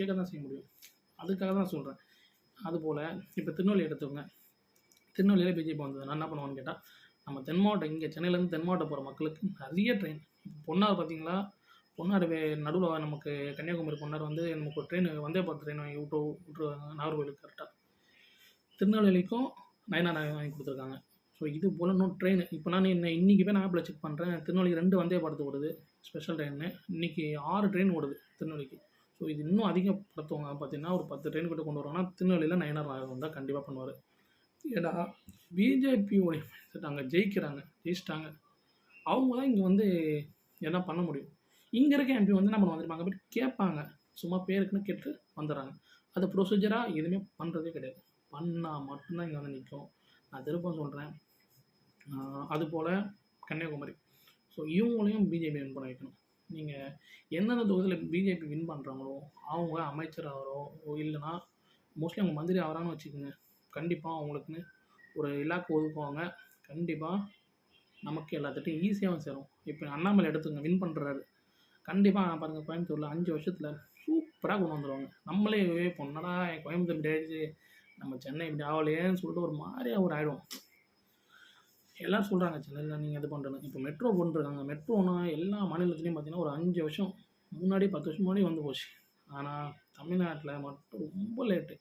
கேட்க தான் செய்ய முடியும். அதுக்காக தான் சொல்கிறேன் அதுபோல் இப்போ திருநெல்வேலி எடுத்துக்கோங்க. திருநெல்வேலியில் பிஜேபி வந்தது நான் என்ன பண்ணுவான்னு கேட்டால் நம்ம தென் மாவட்டம் இங்கே சென்னையிலேருந்து தென் மாவட்டம் போகிற மக்களுக்கு நிறைய ட்ரெயின் பொன்னார் பார்த்தீங்களா பொன்னார் நடுவில் நமக்கு கன்னியாகுமரி பொன்னார் வந்து நமக்கு ஒரு ட்ரெயின் வந்தே பார்த்து ட்ரெயின் வாங்கி விட்டு விட்டுருவாங்க நாகர்கோவிலுக்கு கரெக்டாக திருநெல்வேலிக்கும் நயனா நாயகம் வாங்கி கொடுத்துருக்காங்க. ஸோ இது போல் இன்னும் ட்ரெயின் இப்போ நான் என்ன இன்றைக்கி போய் நான் ஆப்பில் செக் பண்ணுறேன் திருநெல்வேலி ரெண்டு வந்தே படத்து ஓடுது ஸ்பெஷல் ட்ரெயின்னு இன்றைக்கி ஆறு ட்ரெயின் ஓடுது திருநெல்வேலிக்கு. ஸோ இது இன்னும் அதிகப்படுத்துவாங்க. பார்த்தீங்கன்னா ஒரு பத்து ட்ரெயின் கிட்ட கொண்டு வருவாங்கன்னா திருநெல்வேலியில் நயனார் நாயகம் தான் கண்டிப்பாக பண்ணுவார். ஏன்னா பிஜேபியோடைய அங்கே ஜெயிக்கிறாங்க ஜெயிச்சிட்டாங்க. அவங்க தான் இங்கே வந்து என்ன பண்ண முடியும்? இங்கே இருக்க எம்பி வந்து நம்ம வந்துருப்பாங்க பட் கேட்பாங்க. சும்மா பேருக்குன்னு கேட்டு வந்துடுறாங்க. அது ப்ரொசீஜராக எதுவுமே பண்ணுறதே கிடையாது. பண்ணால் மட்டும்தான் இங்கே வந்து நிற்கும் நான் திரும்ப சொல்கிறேன் அதுபோல் கன்னியாகுமரி. ஸோ இவங்களையும் பிஜேபி வின் பண்ண வைக்கணும். நீங்கள் எந்தெந்த தொகுதியில் பிஜேபி வின் பண்ணுறாங்களோ அவங்க அமைச்சர் ஆகிறோ இல்லைன்னா மோஸ்ட்லி அவங்க மந்திரி ஆகிறான்னு வச்சுக்கோங்க. கண்டிப்பாக அவங்களுக்குன்னு ஒரு இலாக்கு ஒதுக்குவாங்க. கண்டிப்பாக நமக்கு எல்லாத்திட்டையும் ஈஸியாகவும் சேரும். இப்போ அண்ணாமலை எடுத்துங்க வின் பண்ணுறாரு கண்டிப்பாக பாருங்கள் கோயம்புத்தூரில் அஞ்சு வருஷத்தில் சூப்பராக கொண்டு வந்துடுவாங்க நம்மளே பொண்ணடா கோயம்புத்தூர் இப்படி ஆயிடுச்சு. நம்ம சென்னை இப்படி ஆகலையேன்னு சொல்லிட்டு ஒரு மாதிரியாக ஒரு ஆகிடும் எல்லோரும் சொல்கிறாங்க சென்னையில் நீங்கள் இது பண்ணுறது இப்போ மெட்ரோ பண்ணுறாங்க மெட்ரோனா எல்லா மாநிலத்துலேயும் பார்த்தீங்கன்னா ஒரு அஞ்சு வருஷம் முன்னாடி பத்து வருஷம் முன்னாடி வந்து போச்சு. ஆனால் தமிழ்நாட்டில் மட்டும் ரொம்ப லேட்டு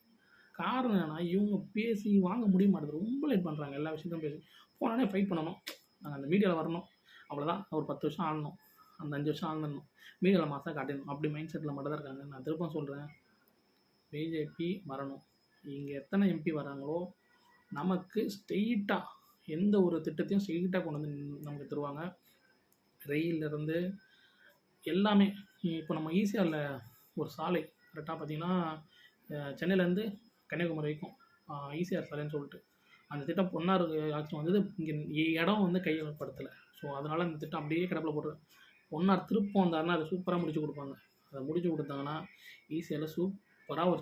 காரணம் என்னென்னா இவங்க பேசி வாங்க முடிய மாட்டேது ரொம்ப லேட் பண்ணுறாங்க எல்லா விஷயத்தையும் பேசி. போனாலே ஃபைட் பண்ணணும். நாங்கள் அந்த மீடியாவில் வரணும். அவ்வளோதான் ஒரு பத்து வருஷம் ஆளணும் அந்த அஞ்சு வருஷம் ஆளணும் மீடியாவில் மாதம் காட்டணும் அப்படி மைண்ட் செட்டில் மட்டும் தான் இருக்காங்க. நான் திருப்பம் சொல்கிறேன் பிஜேபி வரணும். இங்கே எத்தனை எம்பி வராங்களோ நமக்கு ஸ்ட்ரெயிட்டாக எந்த ஒரு திட்டத்தையும் ஸ்ட்ரெயிட்டாக கொண்டு வந்து நமக்கு தருவாங்க. ரயிலிருந்து எல்லாமே இப்போ நம்ம ஈஸியாக ஒரு சாலை கரெக்டாக பார்த்தீங்கன்னா சென்னையிலேருந்து கன்னியாகுமரி வரைக்கும் ஈசிஆர் சாலைன்னு சொல்லிட்டு. அந்த திட்டம் பொன்னார் ஆட்சி வந்தது இங்கே இடம் வந்து கையகப்படுத்தலை. ஸோ அதனால் அந்த திட்டம் அப்படியே கிடப்பில் போட்டு பொன்னார் திருப்பம் வந்தாருன்னா அதை சூப்பராக முடிச்சு கொடுப்பாங்க. அதை முடிச்சு கொடுத்தாங்கன்னா ஈஸியாக சூப்பராக ஒரு